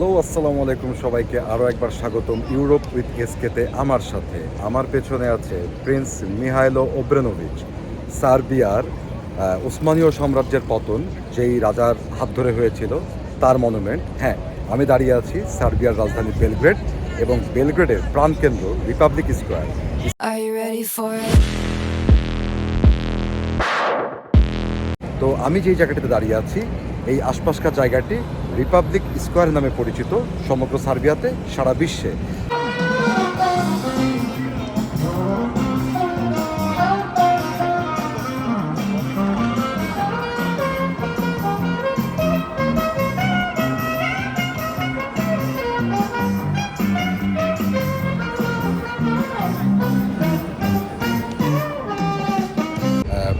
Hello আসসালামু আলাইকুম সবাইকে আরও একবার স্বাগতম ইউরোপ উইথ এসকেতে আমার সাথে। আমার পেছনে আছে প্রিন্স মিহাইলো ওব্রেনোভিচ সার্বিয়ার আহ, ওসমানীয় সাম্রাজ্যের পতন যেই রাজার হাত ধরে হয়েছিল তার মনুমেন্ট হ্যাঁ আমি দাঁড়িয়ে আছি সার্বিয়ার রাজধানী বেলগ্রেড এবং বেলগ্রেডের প্রাণকেন্দ্র রিপাবলিক স্কোয়ার? তো আমি যেই জায়গাটিতে দাঁড়িয়ে আছি এই আশপাশকার জায়গাটি রিপাবলিক স্কোয়ার নামে পরিচিত সমগ্র সার্বিয়াতে, সারা বিশ্বে।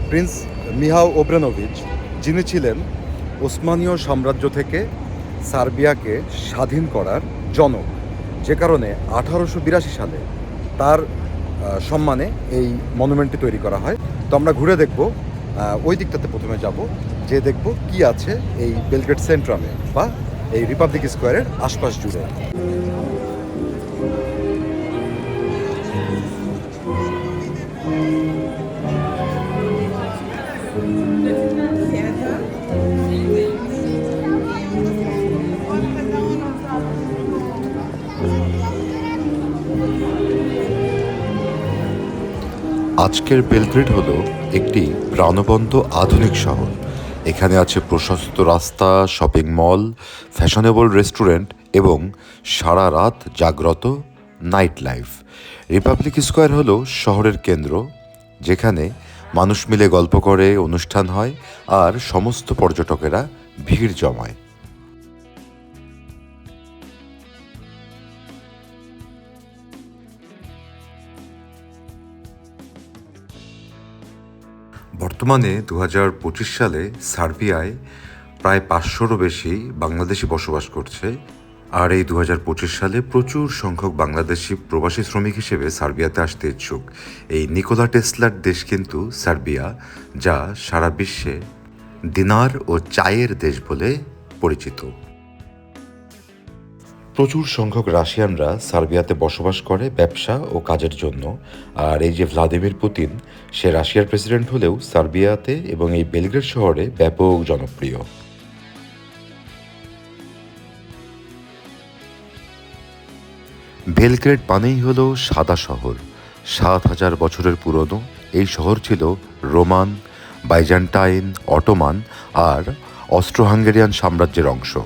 প্রিন্স মিহাও ওব্রেনোভিচ, যিনি ছিলেন ওসমানীয় সাম্রাজ্য থেকে সার্বিয়াকে স্বাধীন করার জনক। যে কারণে আঠারোশো বিরাশি সালে তার সম্মানে এই মনুমেন্টটি তৈরি করা হয়। তো আমরা ঘুরে দেখব ওই দিকটাতে প্রথমে যাব যে দেখব কি আছে এই বেলগ্রেড সেন্ট্রামে বা এই রিপাবলিক স্কোয়ারের আশপাশ জুড়ে। আজকের বেলগ্রেড হলো একটি প্রাণবন্ত আধুনিক শহর। এখানে আছে প্রশস্ত রাস্তা, শপিং মল, ফ্যাশনেবল রেস্টুরেন্ট এবং সারা রাত জাগ্রত নাইট লাইফ। রিপাবলিক স্কোয়ার হলো শহরের কেন্দ্র, যেখানে মানুষ মিলে গল্প করে, অনুষ্ঠান হয়, আর সমস্ত পর্যটকেরা ভিড় জমায়। বর্তমানে দু সালে সার্বিয়ায় প্রায় পাঁচশোরও বেশি বাংলাদেশি বসবাস করছে, আর এই দু সালে প্রচুর সংখ্যক বাংলাদেশি প্রবাসী শ্রমিক হিসেবে সার্বিয়াতে আসতে ইচ্ছুক। এই নিকোলা টেসলার দেশ কিন্তু সার্বিয়া, যা সারা বিশ্বে দিনার ও চায়ের দেশ বলে পরিচিত। প্রচুর সংখ্যক রাশিয়ানরা সার্বিয়াতে বসবাস করে ব্যবসা ও কাজের জন্য। আর এই যে ভ্লাদিমির পুতিন, সে রাশিয়ার প্রেসিডেন্ট হলেও সার্বিয়াতে এবং এই বেলগ্রেড শহরে ব্যাপক জনপ্রিয়। বেলগ্রেড মানেই হল সাদা শহর। সাত হাজার বছরের পুরনো, এই শহর ছিল রোমান, বাইজান্টাইন, অটোমান আর অস্ট্রো হাঙ্গেরিয়ান সাম্রাজ্যের অংশ।